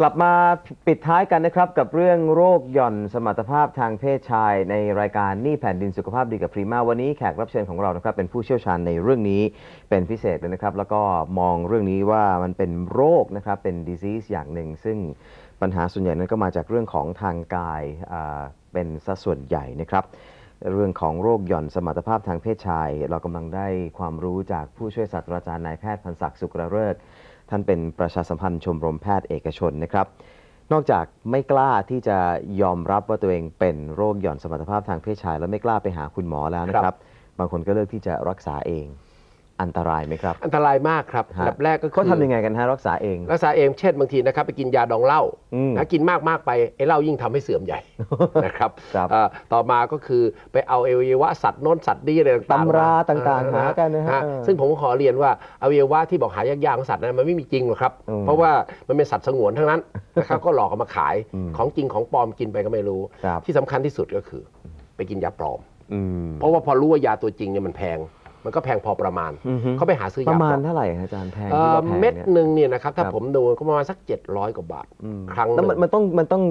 กลับมาปิดท้ายกันนะครับกับเรื่องโรคหย่อนสมรรถภาพทางเพศชาย ในรายการนี่แผ่นดินสุขภาพดีกับพรีมาวันนี้แขกรับเชิญของเรานะครับเป็นผู้เชี่ยวชาญในเรื่องนี้เป็นพิเศษเลยนะครับ แล้วก็มองเรื่องนี้ว่ามันเป็นโรคนะครับเป็น disease อย่างหนึ่ง ซึ่งปัญหาส่วนใหญ่นั้นก็มาจากเรื่องของทางกายเป็นสัดส่วนใหญ่นะครับเรื่องของโรคหย่อนสมรรถภาพทางเพศชาย เรากำลังได้ความรู้จากผู้ช่วยศาสตราจารย์นายแพทย์พันศักดิ์สุกระเริก ท่านเป็นประชาสัมพันธ์ชมรมแพทย์เอกชนนะครับ นอกจากไม่กล้าที่จะยอมรับว่าตัวเองเป็นโรคหย่อนสมรรถภาพทางเพศชาย แล้วไม่กล้าไปหาคุณหมอแล้วนะคครัรับบบางคนก็เลือกที่จะรักษาเอง อันตรายไหมครับ อันตรายมากครับฮะอันดับแรกก็คือเขาทำยังไงกันฮะรักษาเอง รักษาเองเช่นบางทีนะครับไปกินยาดองเหล้าอืมนะกินมากมากๆไปไอ้เหล้ายิ่งทำให้เสื่อมใหญ่นะครับครับเอ่อต่อมาก็คือไปเอาอวัยวะสัตว์โน้นสัตว์ดีอะไรต่างๆตำรามาต่างๆเออหากันนะฮะเออซึ่งผมก็ขอเรียนว่าอวัยวะที่บอกหายากๆของสัตว์นั้นมันไม่มีจริงหรอกครับอืมเพราะว่ามันเป็นสัตว์สงวนทั้งนั้นนะครับก็หลอกเอามาขายอืมของจริงของปลอมกินไปก็ไม่รู้ครับที่สำคัญที่สุดก็คือ ไปกินยาปลอมอืมเพราะว่าพอรู้ว่ายาตัวจริงเนี่ยมันแพง มันก็แพงพอประมาณ อือฮึ เขาไปหาซื้อปยาระมาปลณอมเท่าไหร่ฮะอาจารย์แพงเอ่ที่อว่าแพงเม็ดเนี่ย หนึ่งเนี่ยนะครับถ้าครับ ผมดูก็ประมาณสัก 700 กว่าบาท อืมครั้งหแล้วนึ่มันงมันต้องมันต้อง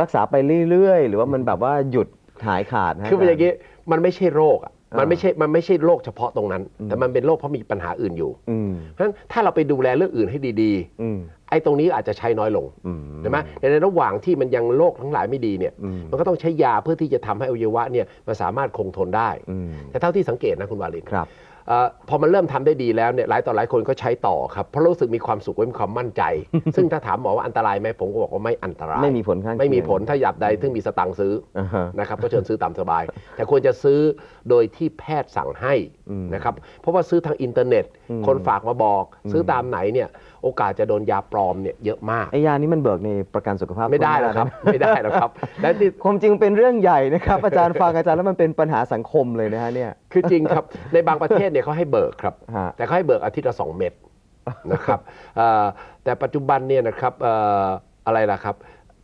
รักษาไปเรื่อยๆ หรือว่ามันแบบว่าหยุดหายขาดฮะคือเป็นอย่างนี้ นี้มันไม่ใช่โรคอะอ่า มัมันไม่ใช่มันไม่ใช่โรคเฉพาะตรงนั้นอืมแต่มันเป็นโรคเพราะมีปัญหาอื่นอยู่อืมเพราะฉะนั้นถ้าเราไปดูแลเรื่องอื่นให้ดีอืมๆไอ้ตรงนี้อาจจะใช้น้อยลงอืมใช่ไหมในระหว่างที่มันยังโรคทั้งหลายไม่ดีเนี่ยอืมมันก็ต้องใช้ยาเพื่อที่จะทำให้อวัยวะเนี่ยมันสามารถคงทนได้อืมแต่เท่าที่สังเกตนะคุณวาลินครับเออ พอมันเริ่มทำได้ดีแล้วเนี่ยหลายต่อหลายคนก็ใช้ต่อครับเพราะรู้สึกมีความสุขและมีความมั่นใจ ซึ่งถ้าถามหมอว่าอันตรายไหมผมก็บอกว่าไม่อันตราย ไม่มีผลข้างเคียงไม่มีผลถ้าหยับใดถึงมีสตังค์ซื้ออ่าฮะนะครับก็เชิญซื้อตามสบาย แต่ควรจะซื้อโดยที่แพทย์สั่งให้อืมนะครับเพราะว่าซื้อทางอินเทอร์เน็ตอืมคนฝากมาบอกอืมซื้อตามไหนเนี่ย โอกาสจะโดนยาปลอมเนี่ยเยอะมาก ไอ้ยานี้มันเบิกในประกันสุขภาพไม่ได้หรอกครับทั่วหน้าไม่ได้หรอกครับ และที่นะความจริงเป็นเรื่องใหญ่นะครับ อาจารย์ฟังอาจารย์แล้วมันเป็นปัญหาสังคมเลยนะฮะเนี่ย คือจริงครับ ในบางประเทศเนี่ยเขาให้เบิกครับ ฮะ แต่เขาให้เบิกอาทิตย์ละสองเม็ดนะครับเอ่อแต่ปัจจุบันเนี่ยนะครับเอ่ออะไรล่ะครับ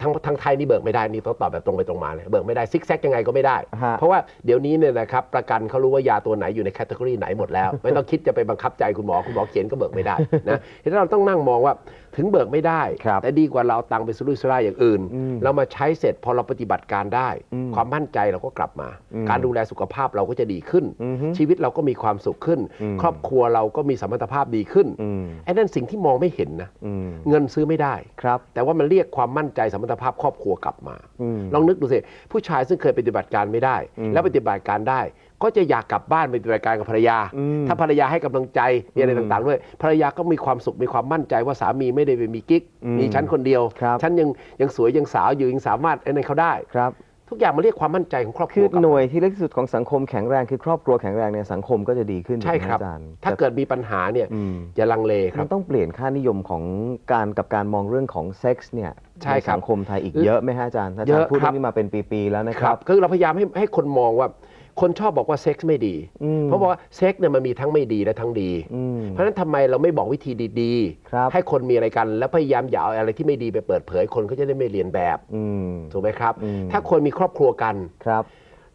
ทางทางไทยนี่เบิกไม่ได้นี่ต้องตอบแบบตรงไปตรงมาเลยเบิกไม่ได้ซิกแซกยังไงก็ไม่ได้ ฮะ เพราะว่าเดี๋ยวนี้เนี่ยนะครับประกันเขารู้ว่ายาตัวไหนอยู่ในแคตตากรีไหนหมดแล้ว ไม่ต้องคิดจะไปบังคับใจคุณหมอคุณหมอเขียนก็เบิกไม่ได้นะทีนี้เราต้องนั่งมองว่า ถึงเบิกไม่ได้ ครับแต่ดีกว่าเราเอาตังค์ไปซื้อลุยซื้อไร่อย่างอื่น อืมเรามาใช้เสร็จพอเราปฏิบัติการได้ อืมความมั่นใจเราก็กลับมา อืมการดูแลสุขภาพเราก็จะดีขึ้น อือฮึชีวิตเราก็มีความสุขขึ้น อืม ครอบครัวเราก็มีสมรรถภาพดีขึ้นอืมไอ้นั่นสิ่งที่มองไม่เห็นนะอืมเงินซื้อไม่ได้ ครับ แต่ว่ามันเรียกความมั่นใจสมรรถภาพครอบครัวกลับมา อืม ลองนึกดูสิผู้ชายซึ่งเคยปฏิบัติการไม่ได้อืมแล้วปฏิบัติการได้ ก็จะอยากกลับบ้านไปปฏิบัติการกับภรรยาอืมถ้าภรรยาให้กำลังใจมีอะไรอืมต่างๆด้วยภรรยาก็มีความสุขมีความมั่นใจว่าสามีไม่ได้ไปมีกิ๊กอืมมีฉันคนเดียวครับฉันยังยังสวยยังสาวอยู่ยังสามารถไอ้นั่นเขาได้ครับทุกอย่างมันเรียกความมั่นใจของครอบคคืรัอวกลับหน่มาวยที่เล็กที่สุดของสังคมแข็งแรงคือครอบครัวแข็งแรงเนี่ยสังคมก็จะดีขึ้นใช่ถูกไหมครับอาจารย์ถ้าเกิดมีปัญหาเนี่ยอืมอย่าลังเลคมัรับนต้องเปลี่ยนค่านิยมของการกับการมองเรื่องของเซ็กส์เนี่ยใช่ครับสังคมไทยอีกเยอะไหมฮะอาจารย์อาเยจารอะย์พูดครัเรื่อบงนี้มาเป็นปีๆแล้วนะคครัรับบคือเราพยายามให้ให้คนมองว่า คนชอบบอกว่าเซ็กส์ไม่ดีอืมเพราะว่าเซ็กส์เนี่ยมันมีทั้งไม่ดีและทั้งดีอืมเพราะฉะนั้นทำไมเราไม่บอกวิธีดีครับให้คนมีอะไรกัน แล้วพยายามอย่าเอาอะไรที่ไม่ดีไปเปิดเผยคนก็จะได้ไม่เรียนแบบอืมถูกไหมครับอืมถ้าคนมีครอบครัวกันครับ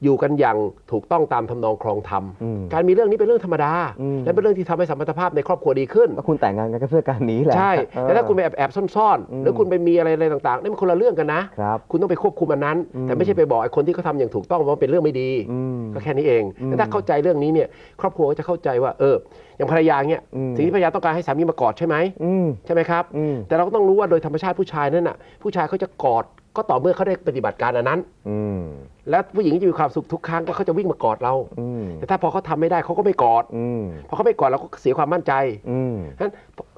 อยู่กันอย่างถูกต้องตามทำนองครองธรรมอืมการมีเรื่องนี้เป็นเรื่องธรรมดาอืมและเป็นเรื่องที่ทำให้สมรรถภาพในครอบครัวดีขึ้นก็คุณแต่งงานกันก็เพื่อการนี้แหละ ใช่เออแต่ถ้าคุณไปแอบแอบซ่อนอืมๆหรือคุณไปมีอะไรอะไรต่างๆนี่มันคนละเรื่องกันนะครับคุณต้องไปควบคุมอันนั้นอืมแต่ไม่ใช่ไปบอกไอ้คนที่เขาทำอย่างถูกต้องว่ามันเป็นเรื่องไม่ดีอืมก็แค่นี้เองอืมแต่ถ้าเข้าใจเรื่องนี้เนี่ยครอบครัวก็จะเข้าใจว่าเออ อย่างภรรยาเนี่ยอืมสิ่งที่ภรรยาต้องการให้สามีมากอดใช่ไหมอืมใช่ไหมครับอืมแต่เราก็ต้องรู้ว่าโดยธรรมชาติผู้ชายนั่นน่ะผู้ชายเขาจะกอด ก็ต่อเมื่อเขาได้ปฏิบัติการอันนั้น อืม และผู้หญิงจะมีความสุขทุกครั้งก็เขาจะวิ่งมากอดเรา อืม แต่ถ้าพอเขาทำไม่ได้เขาก็ไม่กอด อืม พอเขาไม่กอดเราก็เสียความมั่นใจอืม ฉะนั้น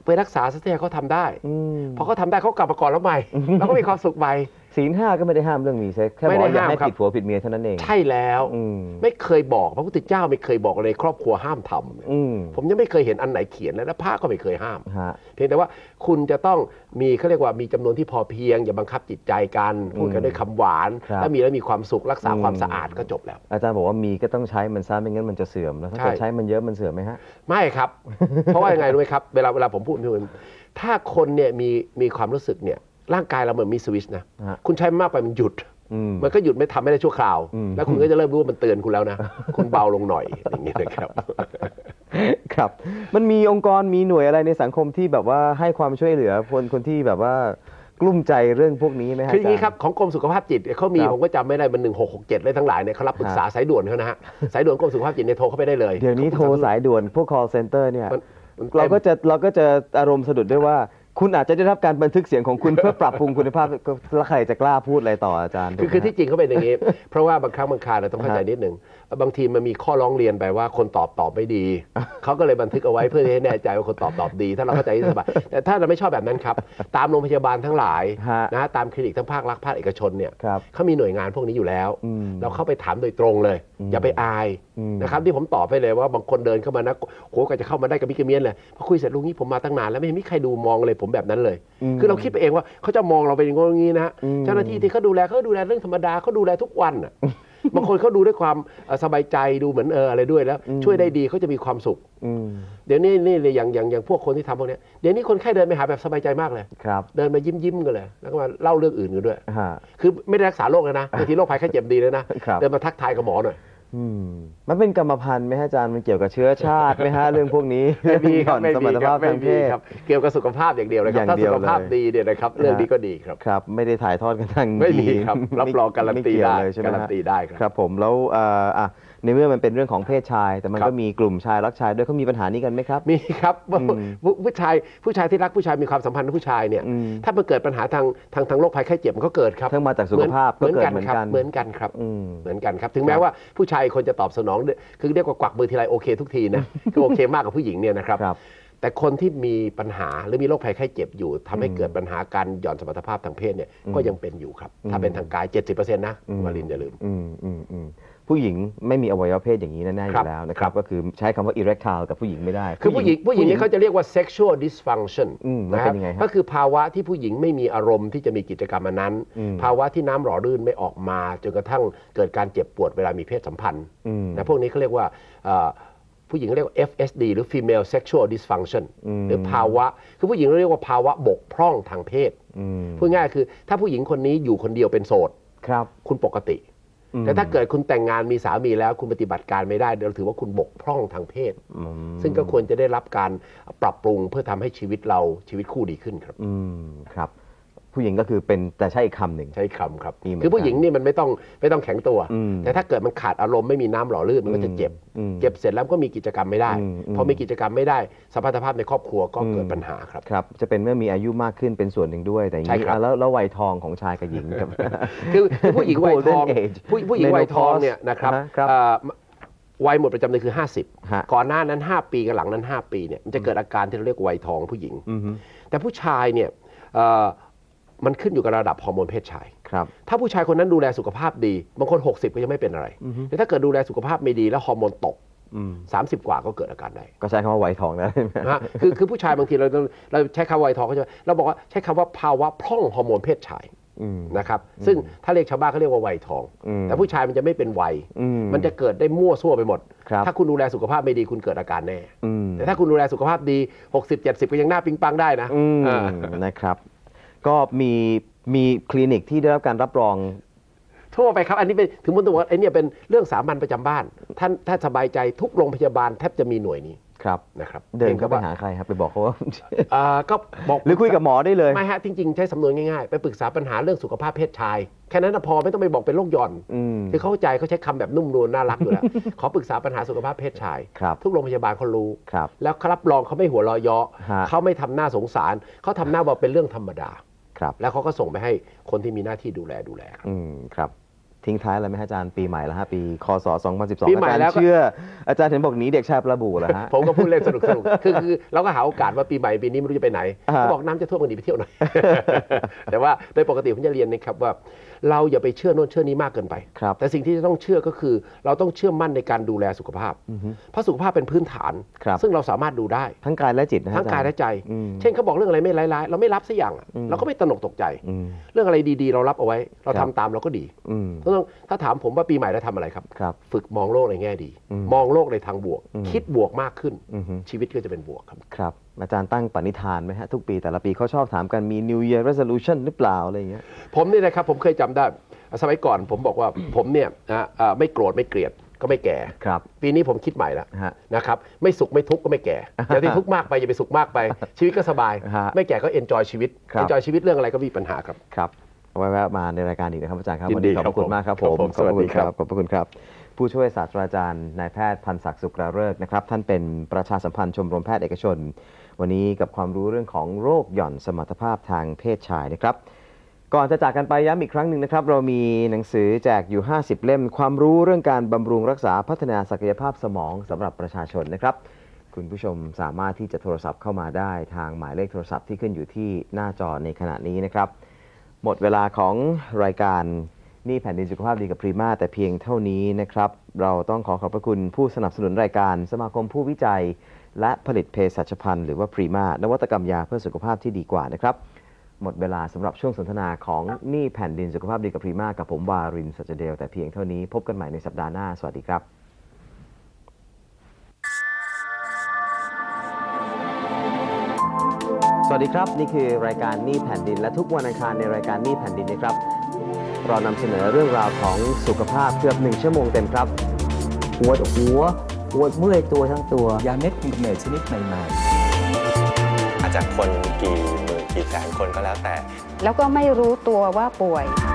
ไปรักษาซะที่เขาทำได้ อืม พอเขาทำได้เขากลับมากอดเราใหม่ เราก็มีความสุขใหม่ ศีลห้าก็ไม่ได้ห้ามเรื่องมีเซ็กส์แค่บไม่อกได้ว่าอย่าห้ามให้ครับ ผิดผัวผิดเมียเท่านั้นเอง ใช่แล้วอืม ไม่เคยบอกพระพุทธเจ้าไม่เคยบอกเลยครอบครัวห้ามทำอืมผมยังไม่เคยเห็นอันไหนเขียนนะและพระก็ไม่เคยห้าม ฮะ เพียงแต่ว่าคุณจะต้องมีเขาเรียกว่ามีจำนวนที่พอเพียง อย่าบังคับจิตใจกัน พูดกันด้วยคำหวาน ครับถ้ามีแล้วมีความสุขรักษาอืม ความสะอาดก็จบแล้ว อาจารย์บอกว่ามีก็ต้องใช้มันซะไม่งั้นมันจะเสื่อมแล้วถ้าใช่ เกิดใช้มันเยอะมันเสื่อมไหมฮะ ไม่ครับ เพราะว่ายังไงรู้ไหมครับ เวลาเวลาผมพูดพี่มันถ้าคนเนี่ยมีมีความรู้สึกเนี่ย ร่างกายเราเหมือนมีสวิตช์นะ ฮะ คุณใช้มันมากไปมันหยุด อืม มันก็หยุดไม่ทำไม่ได้ชั่วคราว อืม แล้วคุณก็จะเริ่มรู้ว่ามันเตือนคุณแล้วนะ คุณเบาลงหน่อยอย่างนี้ยนะครับ ครับ มันมีองค์กรมีหน่วยอะไรในสังคมที่แบบว่าให้ความช่วยเหลือคนคนที่แบบว่ากลุ้มใจเรื่องพวกนี้ไหมฮะคืออย่างนี้จครับของกรมสุขภาพจิตเนี่ยเขามีครับผมก็จำไม่ได้มันหนึ่งหกหกเจ็ดเลยทั้งหลายเนี่ยเขารับปรึกษาสายด่วนเขานะฮะสายด่วนกรมสุขภาพจิตเนี่ยโทรเข้าไปได้เลย เดี๋ยวนี้โทรสายด่วนพวก call center เนี่ย มันมันเราก็จะเราก็จะอารมณ์สะดุดด้วยว่า คุณอาจจะได้รับการบันทึกเสียงของคุณเพื่อปรับปรุงคุณภาพก็แล้วใครจะกล้าพูดอะไรต่ออาจารย์คือคือถูกไหมที่จริงเขาเป็นอย่างนี้ เพราะว่าบางครั้งบางคราเราต้องเข้าใจฮะนิดหนึ่งบางทีมันมีข้อร้องเรียนไปว่าคนตอบตอบไม่ดีเขาก็เลยบันทึกเอาไว้เพื่อให้แน่ใจว่าคนตอบตอบดี ถ้าเราเข้าใจสบายแต่ถ้าเราไม่ชอบแบบนั้นครับ ตามโรงพยาบาลทั้งหลายฮะนะฮะตามคลินิกทั้งภาครัฐภาคเอกชนเนี่ยครับเขามีหน่วยงานพวกนี้อยู่แล้วอืมเราเข้าไปถามโดยตรงเลย อย่าไปอายอืมนะครับที่ผมตอบไปเลยว่าบางคนเดินเข้ามานะโหก็จะเข้ามาได้กับมิกระเมียนเลยพอคุยเสร็จลุงนี้ผมมาตั้งนานแล้วไม่เห็นมีใครดูมองเลยผมแบบนั้นเลย คือเราคิดไปเองว่าเขาจะมองเราเป็นอย่างงี้นะฮะอืมเจ้าหน้าที่ที่เขาดูแลเขาดูแลเรื่องธรรมดาเขาดูแลทุกวันน่ะบางคนเขาดูด้วยความเอ่อสบายใจดูเหมือนเอออะไรด้วยแล้ว ช่วยได้ดีเขาจะมีความสุขอืมเดี๋ยวนี้นี่เลยอย่างอย่างอย่างพวกคนที่ทำพวกเนี้ยเดี๋ยวนี้คนไข้เดินไปหาแบบสบายใจมากเลยครับเดินมายิ้มยิ้มๆกันเลย แล้วก็มาเล่าเรื่องอื่นกันด้วยฮะคือไม่ได้รักษาโรคเลยนะบางทีโรคภัยไข้เจ็บดีเลยนะครับเดินมาทักทายกับหมอหน่อย อืมมันเป็นกรรมพันธุ์ไหมฮะอาจารย์มันเกี่ยวกับเชื้อชาติไหมฮะเรื่องพวกนี้ไม่มีครับหย่ไม่อนสมีมรรถครัภาบพไม่ทางเพมีศ ครับเกี่ยวกับสุขภาพอย่างเดียวเลยครับ อย่างถ้าเดีสุยวขภาพเลย ดีเนี่ยนะครับ เรื่องนี้ก็ดีครับ ครับ ไม่ได้ถ่ายทอดกันทางไม่มียีนครับรับรองการันตีม่เกี่ยวได้เลยใช่ไหมการันฮะตีได้ครับ ครับผมแล้วเอ่ออะ ในเมื่อมันเป็นเรื่องของเพศชาย แต่มันครับก็มีกลุ่มชายรักชายด้วยเขามีปัญหานี้กันไหมครับ มีครับว่าอืมผู้ผู้ชายผู้ชายที่รักผู้ชายมีความสัมพันธ์กับผู้ชายเนี่ยอืมถ้ามันเกิดปัญหาทางทางทางโรคภัยไข้เจ็บมันก็เกิดครับทั้งมาจากสุขภาพเหมือนก็เกิดกันเหมือนครับกันเหมือนกันครับอืมเหมือนกันครับ ถึงแม้ว่าผู้ชายคนจะตอบสนองด้วยคือเรียกว่ากวักมือทีไรโอเคทุกทีนะก็โอเคมากกว่าผู้หญิงเนี่ยนะครับครับแต่คนที่มีปัญหาหรือมีโรคภัยไข้เจ็บอยู่ทำให้เกิดปัญหาการหย่อนสมรรถภาพทางเพศเนี่ยก็ยังเป็นอยู่ครับ ถ้าเป็นทางกาย 70%นะวาลินอย่าลืมอืมอืมอืม ผู้หญิงไม่มีอวัยวะเพศอย่างนี้แน่ๆอครับยู่แล้วนะคครัรับ บ ก็คือใช้คำว่า erectile กับผู้หญิงไม่ได้ คือผู้หญิงผู้หญิงนี่เขาจะเรียกว่า sexual dysfunction อืมแล้วนะเป็ฮะนยังไงฮะก็คือภาวะที่ผู้หญิงไม่มีอารมณ์ที่จะมีกิจกรรมอันนั้น อืมภาวะที่น้ำหล่อลื่นไม่ออกมาจนกระทั่งเกิดการเจ็บปวดเวลามีเพศสัมพันธ์อืมนะพวกนี้เขาเรียกว่าเอ่อผู้หญิงเขาเรียกว่า FSD หรือ female sexual dysfunction อืม หรือภาวะคือผู้หญิงเราเรียกว่าภาวะบกพร่องทางเพศอืมพูดง่ายๆคือ ถ้าผู้หญิงคนนี้อยู่คนเดียวเป็นโสด ครับ คุณปกติอืม แต่ถ้าเกิดคุณแต่งงานมีสามีแล้วคุณปฏิบัติการไม่ได้เราถือว่าคุณบกพร่องทางเพศอืมซึ่งก็ควรจะได้รับการปรับปรุงเพื่อทำให้ชีวิตเราชีวิตคู่ดีขึ้นครับอืมครับ ผู้หญิงก็คือเป็นแต่ใช่อีกคำหนึ่ง ใช้คำครับ มีเหมือนกันคือผู้หญิงนี่มันไม่ต้องไม่ต้องแข็งตัว อืมแต่ถ้าเกิดมันขาดอารมณ์ไม่มีน้ำหล่อลื่นมันก็จะเจ็บ อืมเจ็บเสร็จแล้วก็มีกิจกรรมไม่ได้ อืมอืมพอมีกิจกรรมไม่ได้สภาพภาพในครอบครัวก็เกิดปัญหาครับ ครับ จะเป็นเมื่อมีอายุมากขึ้นเป็นส่วนหนึ่งด้วย แต่อย่างใช่นี้ครับ อะแล้วแล้ววัยทองของชายกับหญิงครับ คือคือผู้หญิงวัยทอง Golden age ผู้ผู้หญิงวัยทอง Menopause เนี่ยนะครับอ่าฮะครับเอ่อวัยหมดประจำเดือนคือ ฮะ 50 ก่อนหน้านั้น 5 ปีกับหลังนั้น 5 ปีเนี่ยมันจะเกิดอาการที่เราเรียกวัยทองผู้หญิง อือฮึ แต่ผู้ชายเนี่ยเอ่อ มันขึ้นอยู่กับระดับฮอร์โมนเพศชาย ครับ ถ้าผู้ชายคนนั้นดูแลสุขภาพดี บางคน 60 ก็ยังไม่เป็นอะไรแต่ถ้าเกิดดูแลสุขภาพไม่ดีแล้วฮอร์โมนตก อืม30 กว่าก็เกิดอาการได้ก็ใช้คำว่าวัยทองนะ นะฮะ คือคือผู้ชายบางทีเราเราใช้คำว่าวัยทองเขาจะเราบอกว่าใช้คำว่าภาวะพร่องฮอร์โมนเพศชายอืม นะครับ ซึ่งถ้าเรียกชาวบ้านเขาเรียกว่าวัยทอง อืม แต่ผู้ชายมันจะไม่เป็นวัย อืมมันจะเกิดได้มั่วซั่วไปหมด ครับ ถ้าคุณดูแลสุขภาพไม่ดีคุณเกิดอาการแน่ อืมแต่ถ้าคุณดูแลสุขภาพดี 60 70 ก็ยังหน้าปิงปังได้นะอืมอ่า นะครับ ก็มีมีคลินิกที่ได้รับการรับรองทั่วไปครับ อันนี้เป็นถึงมันต้องบอกว่าไอ้เนี่ยเป็นเรื่องสามัญประจำบ้าน ท่านถ้าสบายใจทุกโรงพยาบาลแทบจะมีหน่วยนี้ครับ นะครับเดินเข้าไปพียงแต่ว่หาใครครับไปบอกเขาว่า อ่าก็บอก หรือคุยกับหมอได้เลย ไม่ฮะจริงๆ ใช้สำนวนง่ายๆ ไปปรึกษาปัญหาเรื่องสุขภาพเพศชาย แค่นั้นนะพอไม่ต้องไปบอกเป็นโรคหย่อน อืม คือเข้าใจเขาใช้คำแบบนุ่มนวลน่ารักอยู่แล้ว ขอปรึกษาปัญหาสุขภาพเพศชาย ครับ ทุกโรงพยาบาลเขารู้ ครับ แล้วเขารับรองเขาไม่หัวเราะเยาะฮะ เขาไม่ทำหน้าสงสาร เขาทำหน้าว่าเป็นเรื่องธรรมดาครับ แล้วเขาก็ส่งไปให้คนที่มีหน้าที่ดูแลดูแลครับอืมครับ ทิ้งท้ายอะไรไหมฮะอาจารย์ปีใหม่แล้วฮะปีคศ2012ปีอาใหม่จารย์แล้วก็ เชื่อ อาจารย์เห็นบอกหนีเด็กชายประบูเหรอฮะ ผมก็พูดเล่นสนุกสนุกคือคือเราก็หาโอกาสว่าปีใหม่ปีนี้ไม่รู้จะไปไหนอ่า เขาบอกน้ำจะท่วมกันดีไปเที่ยวหน่อย แต่ว่าโดยปกติผมจะเรียนนะครับว่า เราอย่าไปเชื่อโน่นเชื่อนี้มากเกินไป ครับ แต่สิ่งที่จะต้องเชื่อก็คือ เราต้องเชื่อมั่นในการดูแลสุขภาพ เพราะสุขภาพเป็นพื้นฐาน ครับ ซึ่งเราสามารถดูได้ ทั้งกายและจิตนะฮะทั้งกายอจรและใจ อืม เช่นเขาบอกเรื่องอะไรไม่ร้ายๆเราไม่รับสักอย่างอะเราก็ไม่ตระหนกตกใจ อืมเรื่องอะไรดีๆ เรารับเอาไว้ เราครัทำบตามเราก็ดีอืมถ้าต้องถ้าถามผมว่าปีใหม่เราทำอะไรครับ ครับ ฝึกมองโลกในแง่ดีอืมมองโลกในทางบวกอืมคิดบวกมากขึ้นอือฮึชีวิตก็จะเป็นบวกครับ ครับ อาจารย์ตั้งปณิธานไหมฮะ ทุกปีแต่ละปีเขาชอบถามกันมี New Year Resolution หรือเปล่าอะไรอย่างเงี้ย ผมนี่นะครับ ผมเคยจำได้ สมัยก่อนผมบอกว่าผมเนี่ยนะอ่าไม่โกรธไม่เกลียดก็ก็ไม่แก่ ครับ ปีนี้ผมคิดใหม่แล้วฮะ นะครับไม่สุขไม่ทุกข์ก็ไม่แก่อย่าที่ทุกข์มากไปอย่าไปสุขมากไป ชีวิตก็สบาย ฮะไม่แก่ก็เอนจอยชีวิตครับ เอนจอยชีวิตเรื่องอะไรก็มีปัญหาครับ ครับเอา ไว้แวะมาในรายการอีกนะครับอาจารย์ครับยิวันนดีนี้ขอบพระคุณมากครับผมครับผมขอบพระคุณสวัสดีครับขอบพระคุณครับ ผู้ช่วยศาสตราจารย์นายแพทย์พันศักดิ์สุกราเริกษ์นะครับท่านเป็นประชาสัมพันธ์ชมรมแพทย์เอกชน วันนี้กับความรู้เรื่องของโรคหย่อนสมรรถภาพทางเพศชายนะครับ ก่อนจะจากกันไปย้ำอีกครั้งหนึ่งนะครับ เรามีหนังสือแจกอยู่ 50 เล่ม ความรู้เรื่องการบำรุงรักษาพัฒนาศักยภาพสมองสำหรับประชาชนนะครับ คุณผู้ชมสามารถที่จะโทรศัพท์เข้ามาได้ทางหมายเลขโทรศัพท์ที่ขึ้นอยู่ที่หน้าจอในขณะนี้นะครับ หมดเวลาของรายการนี่แผ่นดินสุขภาพดีกับพรีมาแต่เพียงเท่านี้นะครับ เราต้องขอขอบพระคุณผู้สนับสนุนรายการสมาคมผู้วิจัย และผลิตเภสัชพันธ์หรือว่าพรีมานวัตกรรมยาเพื่อสุขภาพที่ดีกว่านะครับ หมดเวลาสำหรับช่วงสนทนาของนี่แผ่นดินสุขภาพดีกับพรีมากับผมวารินสัจเดลแต่เพียงเท่านี้พบกันใหม่ในสัปดาห์หน้าสวัสดีครับ วัสดีครับ นี่คือรายการนี่แผ่นดิน และทุกวันอังคารในรายการนี่แผ่นดินนะครับ เรานำเสนอเรื่องราวของสุขภาพเกือบหนึ่งชั่วโมงเต็มครับปวดหัวปวดเมื่อยตัวทั้งตัวยาเม็ดคุมกำเนิดชนิดใหม่ๆอาจจะคนกี่หมื่นกี่แสนคนก็แล้วแต่ แล้วก็ไม่รู้ตัวว่าป่วยเ